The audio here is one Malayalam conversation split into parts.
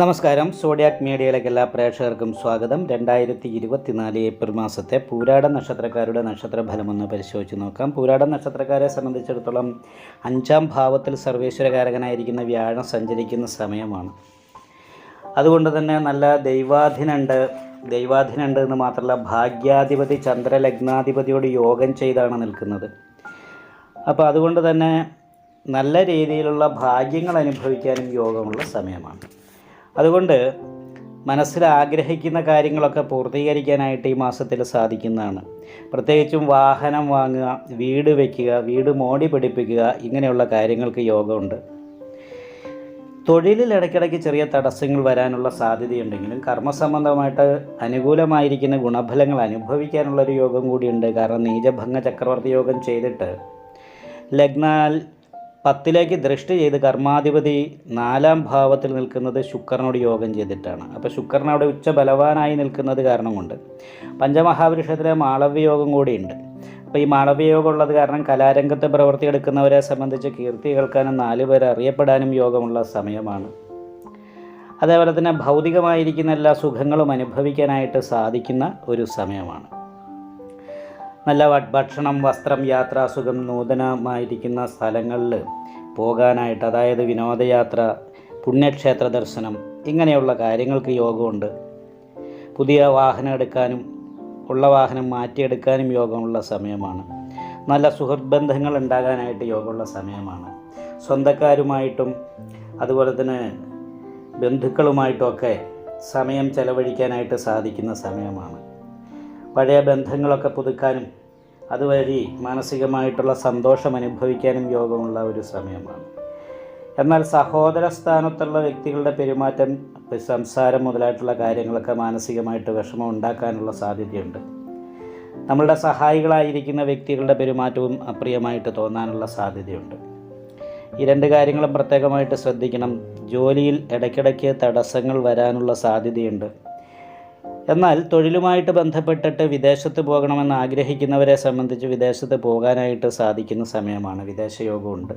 നമസ്കാരം. സോഡിയാക് മീഡിയയിലേക്ക് എല്ലാ പ്രേക്ഷകർക്കും സ്വാഗതം. രണ്ടായിരത്തി ഇരുപത്തിനാല് ഏപ്രിൽ മാസത്തെ പൂരാട നക്ഷത്രക്കാരുടെ നക്ഷത്രഫലമൊന്ന് പരിശോധിച്ച് നോക്കാം. പൂരാട നക്ഷത്രക്കാരെ സംബന്ധിച്ചിടത്തോളം അഞ്ചാം ഭാവത്തിൽ സർവേശ്വരകാരകനായിരിക്കുന്ന വ്യാഴം സഞ്ചരിക്കുന്ന സമയമാണ്. അതുകൊണ്ട് തന്നെ നല്ല ദൈവാധീനുണ്ട് ദൈവാധീനുണ്ട് എന്ന് മാത്രമല്ല ഭാഗ്യാധിപതി ചന്ദ്രലഗ്നാധിപതിയോട് യോഗം ചെയ്താണ് നിൽക്കുന്നത്. അപ്പോൾ അതുകൊണ്ട് തന്നെ നല്ല രീതിയിലുള്ള ഭാഗ്യങ്ങൾ അനുഭവിക്കാനും യോഗമുള്ള സമയമാണ്. അതുകൊണ്ട് മനസ്സിൽ ആഗ്രഹിക്കുന്ന കാര്യങ്ങളൊക്കെ പൂർത്തീകരിക്കാനായിട്ട് ഈ മാസത്തിൽ സാധിക്കുന്നതാണ്. പ്രത്യേകിച്ചും വാഹനം വാങ്ങുക വീട് വയ്ക്കുക വീട് മോടി പിടിപ്പിക്കുക ഇങ്ങനെയുള്ള കാര്യങ്ങൾക്ക് യോഗമുണ്ട്. തൊഴിലിൽ ഇടയ്ക്കിടയ്ക്ക് ചെറിയ തടസ്സങ്ങൾ വരാനുള്ള സാധ്യതയുണ്ടെങ്കിലും കർമ്മസംബന്ധമായിട്ട് അനുകൂലമായിരിക്കുന്ന ഗുണഫലങ്ങൾ അനുഭവിക്കാനുള്ളൊരു യോഗം കൂടിയുണ്ട്. കാരണം നീചഭംഗ ചക്രവർത്തി യോഗം ചെയ്തിട്ട് ലഗ്നാൽ പത്തിലേക്ക് ദൃഷ്ടി ചെയ്ത് കർമാധിപതി നാലാം ഭാവത്തിൽ നിൽക്കുന്നത് ശുക്രനോട് യോഗം ചെയ്തിട്ടാണ്. അപ്പോൾ ശുക്രൻ അവിടെ ഉച്ച ബലവാനായി നിൽക്കുന്നത് കാരണം കൊണ്ട്. പഞ്ചമഹാപുരുഷത്തിലെ മാളവ്യയോഗം കൂടിയുണ്ട്. അപ്പോൾ ഈ മാളവ്യയോഗം ഉള്ളത് കാരണം കലാരംഗത്ത് പ്രവർത്തിയെടുക്കുന്നവരെ സംബന്ധിച്ച് കീർത്തി കേൾക്കാനും നാല് പേർ അറിയപ്പെടാനും യോഗമുള്ള സമയമാണ്. അതേപോലെ തന്നെ ഭൗതികമായിരിക്കുന്ന എല്ലാ സുഖങ്ങളും അനുഭവിക്കാനായിട്ട് സാധിക്കുന്ന ഒരു സമയമാണ്. നല്ല ഭക്ഷണം വസ്ത്രം യാത്രാസുഖം നൂതനമായിരിക്കുന്ന സ്ഥലങ്ങളിൽ പോകാനായിട്ട് അതായത് വിനോദയാത്ര പുണ്യക്ഷേത്ര ദർശനം ഇങ്ങനെയുള്ള കാര്യങ്ങൾക്ക് യോഗമുണ്ട്. പുതിയ വാഹനം എടുക്കാനും ഉള്ള വാഹനം മാറ്റിയെടുക്കാനും യോഗമുള്ള സമയമാണ്. നല്ല സുഹൃത് ബന്ധങ്ങൾ ഉണ്ടാകാനായിട്ട് യോഗമുള്ള സമയമാണ്. സ്വന്തക്കാരുമായിട്ടും അതുപോലെ തന്നെ ബന്ധുക്കളുമായിട്ടുമൊക്കെ സമയം ചെലവഴിക്കാനായിട്ട് സാധിക്കുന്ന സമയമാണ്. പഴയ ബന്ധങ്ങളൊക്കെ പുതുക്കാനും അതുവഴി മാനസികമായിട്ടുള്ള സന്തോഷം അനുഭവിക്കാനും യോഗമുള്ള ഒരു സമയമാണ്. എന്നാൽ സഹോദര സ്ഥാനത്തുള്ള വ്യക്തികളുടെ പെരുമാറ്റം സംസാരം മുതലായിട്ടുള്ള കാര്യങ്ങളൊക്കെ മാനസികമായിട്ട് വിഷമം ഉണ്ടാക്കാനുള്ള സാധ്യതയുണ്ട്. നമ്മളുടെ സഹായികളായിരിക്കുന്ന വ്യക്തികളുടെ പെരുമാറ്റവും അപ്രിയമായിട്ട് തോന്നാനുള്ള സാധ്യതയുണ്ട്. ഈ രണ്ട് കാര്യങ്ങളും പ്രത്യേകമായിട്ട് ശ്രദ്ധിക്കണം. ജോലിയിൽ ഇടയ്ക്കിടയ്ക്ക് തടസ്സങ്ങൾ വരാനുള്ള സാധ്യതയുണ്ട്. എന്നാൽ തൊഴിലുമായിട്ട് ബന്ധപ്പെട്ടിട്ട് വിദേശത്ത് പോകണമെന്ന് ആഗ്രഹിക്കുന്നവരെ സംബന്ധിച്ച് വിദേശത്ത് പോകാനായിട്ട് സാധിക്കുന്ന സമയമാണ് വിദേശ യോഗമുണ്ട്.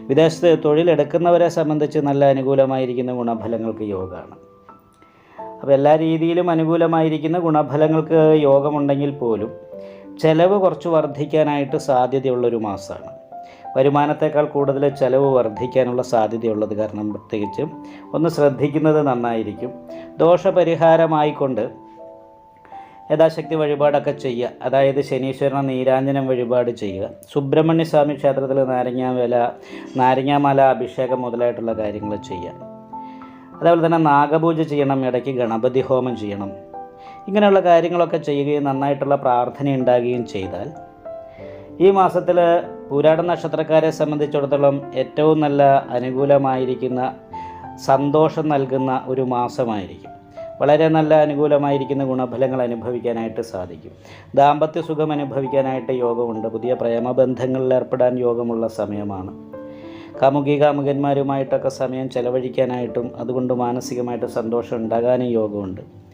വിദേശത്ത് തൊഴിലെടുക്കുന്നവരെ സംബന്ധിച്ച് നല്ല അനുകൂലമായിരിക്കുന്ന ഗുണഫലങ്ങൾക്ക് യോഗമാണ്. അപ്പോൾ എല്ലാ രീതിയിലും അനുകൂലമായിരിക്കുന്ന ഗുണഫലങ്ങൾക്ക് യോഗമുണ്ടെങ്കിൽ പോലും ചിലവ് കുറച്ച് വർദ്ധിക്കാനായിട്ട് സാധ്യതയുള്ളൊരു മാസമാണ്. വരുമാനത്തേക്കാൾ കൂടുതൽ ചിലവ് വർദ്ധിക്കാനുള്ള സാധ്യതയുള്ളത് കാരണം പ്രത്യേകിച്ചും ഒന്ന് ശ്രദ്ധിക്കുന്നത് നന്നായിരിക്കും. ദോഷപരിഹാരമായിക്കൊണ്ട് യഥാശക്തി വഴിപാടൊക്കെ ചെയ്യുക. അതായത് ശനീശ്വരന നീരാഞ്ജനം വഴിപാട് ചെയ്യുക. സുബ്രഹ്മണ്യ സ്വാമി ക്ഷേത്രത്തിൽ നാരങ്ങാവേല നാരങ്ങാമാല അഭിഷേകം മുതലായിട്ടുള്ള കാര്യങ്ങൾ ചെയ്യുക. അതേപോലെ തന്നെ നാഗപൂജ ചെയ്യണം ഇടയ്ക്ക് ഗണപതി ഹോമം ചെയ്യണം. ഇങ്ങനെയുള്ള കാര്യങ്ങളൊക്കെ ചെയ്യുകയും നന്നായിട്ടുള്ള പ്രാർത്ഥന ഉണ്ടാകുകയും ചെയ്താൽ ഈ മാസത്തിൽ പൂരാട നക്ഷത്രക്കാരെ സംബന്ധിച്ചിടത്തോളം ഏറ്റവും നല്ല അനുകൂലമായിരിക്കുന്ന സന്തോഷം നൽകുന്ന ഒരു മാസമായിരിക്കും. വളരെ നല്ല അനുകൂലമായിരിക്കുന്ന ഗുണഫലങ്ങൾ അനുഭവിക്കാനായിട്ട് സാധിക്കും. ദാമ്പത്യ സുഖം അനുഭവിക്കാനായിട്ട് യോഗമുണ്ട്. പുതിയ പ്രേമബന്ധങ്ങളിൽ ഏർപ്പെടാൻ യോഗമുള്ള സമയമാണ്. കാമുകി കാമുകന്മാരുമായിട്ടൊക്കെ സമയം ചെലവഴിക്കാനായിട്ടും അതുകൊണ്ട് മാനസികമായിട്ട് സന്തോഷം ഉണ്ടാകാനും യോഗമുണ്ട്.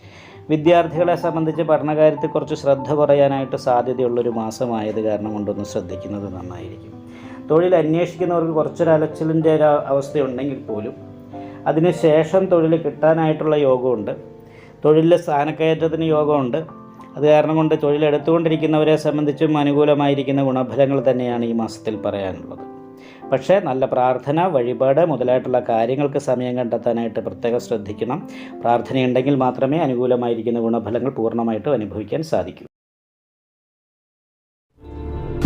വിദ്യാർത്ഥികളെ സംബന്ധിച്ച് പഠനകാര്യത്തിൽ കുറച്ച് ശ്രദ്ധ കുറയാനായിട്ട് സാധ്യതയുള്ളൊരു മാസമായത് കാരണം കൊണ്ടൊന്ന് ശ്രദ്ധിക്കുന്നത് നന്നായിരിക്കും. തൊഴിൽ അന്വേഷിക്കുന്നവർക്ക് കുറച്ചൊരു അലച്ചിലിന്റെ ഒരു അവസ്ഥയുണ്ടെങ്കിൽ പോലും അതിനുശേഷം തൊഴിൽ കിട്ടാനായിട്ടുള്ള യോഗമുണ്ട്. തൊഴിലിലെ സ്ഥാനക്കയറ്റത്തിന് യോഗമുണ്ട്. അത് കാരണം കൊണ്ട് തൊഴിലെടുത്തുകൊണ്ടിരിക്കുന്നവരെ സംബന്ധിച്ചും അനുകൂലമായിരിക്കുന്ന ഗുണഫലങ്ങൾ തന്നെയാണ് ഈ മാസത്തിൽ പറയാനുള്ളത്. പക്ഷേ നല്ല പ്രാർത്ഥന വഴിപാട് മുതലായിട്ടുള്ള കാര്യങ്ങൾക്ക് സമയം കണ്ടെത്താനായിട്ട് പ്രത്യേകം ശ്രദ്ധിക്കണം. പ്രാർത്ഥനയുണ്ടെങ്കിൽ മാത്രമേ അനുകൂലമായിരിക്കുന്ന ഗുണഫലങ്ങൾ പൂർണമായിട്ടും അനുഭവിക്കാൻ സാധിക്കൂ.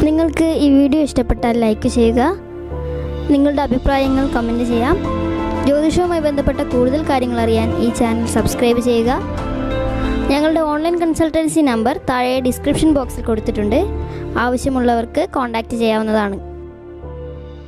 നിങ്ങൾക്ക് ഈ വീഡിയോ ഇഷ്ടപ്പെട്ടാൽ ലൈക്ക് ചെയ്യുക. നിങ്ങളുടെ അഭിപ്രായങ്ങൾ കമന്റ് ചെയ്യാം. ജ്യോതിഷവുമായി ബന്ധപ്പെട്ട കൂടുതൽ കാര്യങ്ങൾ അറിയാൻ ഈ ചാനൽ സബ്സ്ക്രൈബ് ചെയ്യുക. ഞങ്ങളുടെ ഓൺലൈൻ കൺസൾട്ടൻസി നമ്പർ താഴെ ഡിസ്ക്രിപ്ഷൻ ബോക്സിൽ കൊടുത്തിട്ടുണ്ട്. ആവശ്യമുള്ളവർക്ക് കോൺടാക്റ്റ് ചെയ്യാവുന്നതാണ്.